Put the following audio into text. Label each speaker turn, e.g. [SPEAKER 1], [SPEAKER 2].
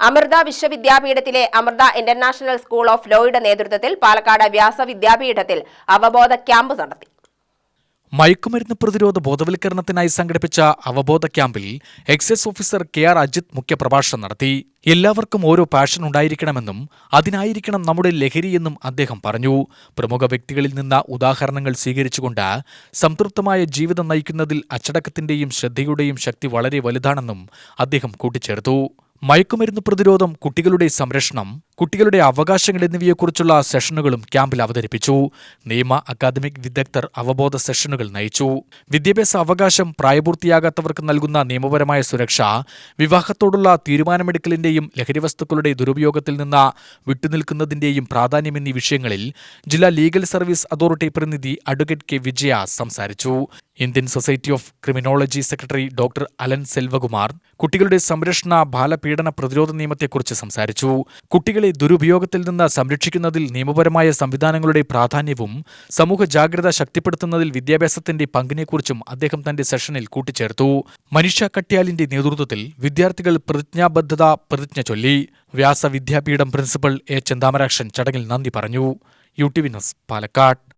[SPEAKER 1] അമൃത വിശ്വവിദ്യാപീഠത്തിലെ Amrita international school of ലോയുടെ നേതൃത്വത്തിൽ പാലക്കാട് വ്യാസ വിദ്യാപീഠത്തിൽ അവബോധ ക്യാമ്പ് നടത്തി.
[SPEAKER 2] മയക്കുമരുന്ന് പ്രതിരോധ ബോധവൽക്കരണത്തിനായി സംഘടിപ്പിച്ച അവബോധ ക്യാമ്പിൽ excise officer K R Ajith മുഖ്യപ്രഭാഷണം നടത്തി. എല്ലാവർക്കും ഓരോ പാഷൻ ഉണ്ടായിരിക്കണമെന്നും അതിനായിരിക്കണം നമ്മുടെ ലഹരിയെന്നും അദ്ദേഹം പറഞ്ഞു. പ്രമുഖ വ്യക്തികളിൽ നിന്ന് ഉദാഹരണങ്ങൾ സ്വീകരിച്ചുകൊണ്ട് സംതൃപ്തമായ ജീവിതം നയിക്കുന്നതിൽ അച്ചടക്കത്തിന്റെയും ശ്രദ്ധയുടെയും ശക്തി വളരെ വലുതാണെന്നും അദ്ദേഹം കൂട്ടിച്ചേർത്തു. മയക്കുമരുന്ന് പ്രതിരോധം കുട്ടികളുടെ സംരക്ഷണം കുട്ടികളുടെ അവകാശങ്ങൾ എന്നിവയെക്കുറിച്ചുള്ള സെഷനുകളും ക്യാമ്പിൽ അവതരിപ്പിച്ചു. നിയമ അക്കാദമിക് വിദഗ്ധർ അവബോധ സെഷനുകൾ നയിച്ചു. വിദ്യാഭ്യാസ അവകാശം പ്രായപൂർത്തിയാകാത്തവർക്ക് നൽകുന്ന നിയമപരമായ സുരക്ഷ വിവാഹത്തോടുള്ള തീരുമാനമെടുക്കലിന്റെയും ലഹരിവസ്തുക്കളുടെ ദുരുപയോഗത്തിൽ നിന്ന് വിട്ടുനിൽക്കുന്നതിന്റെയും പ്രാധാന്യം എന്നീ വിഷയങ്ങളിൽ ജില്ലാ ലീഗൽ സർവീസ് അതോറിറ്റി പ്രതിനിധി അഡ്വക്കേറ്റ് കെ. വിജയ സംസാരിച്ചു. Indian society of criminology secretary doctor Alan Selvakumar കുട്ടികളുടെ സംരക്ഷണ ബാലപീഡന പ്രതിരോധ നിയമത്തെക്കുറിച്ച് സംസാരിച്ചു. കുട്ടികളെ ദുരുപയോഗത്തിൽ നിന്ന് സംരക്ഷിക്കുന്നതിൽ നിയമപരമായ സംവിധാനങ്ങളുടെ പ്രാധാന്യവും സമൂഹ ജാഗ്രത ശക്തിപ്പെടുത്തുന്നതിൽ വിദ്യാഭ്യാസത്തിന്റെ പങ്കിനെക്കുറിച്ചും അദ്ദേഹം തന്റെ സെഷനിൽ കൂട്ടിച്ചേർത്തു. മനുഷ്യ കട്ട്യാലിന്റെ നേതൃത്വത്തിൽ വിദ്യാർത്ഥികൾ പ്രതിജ്ഞാബദ്ധത പ്രതിജ്ഞ ചൊല്ലി. വ്യാസ വിദ്യാപീഠം പ്രിൻസിപ്പൽ എ ചെന്താമരാക്ഷൻ ചടങ്ങിൽ നന്ദി പറഞ്ഞു. U T V news Palakkad.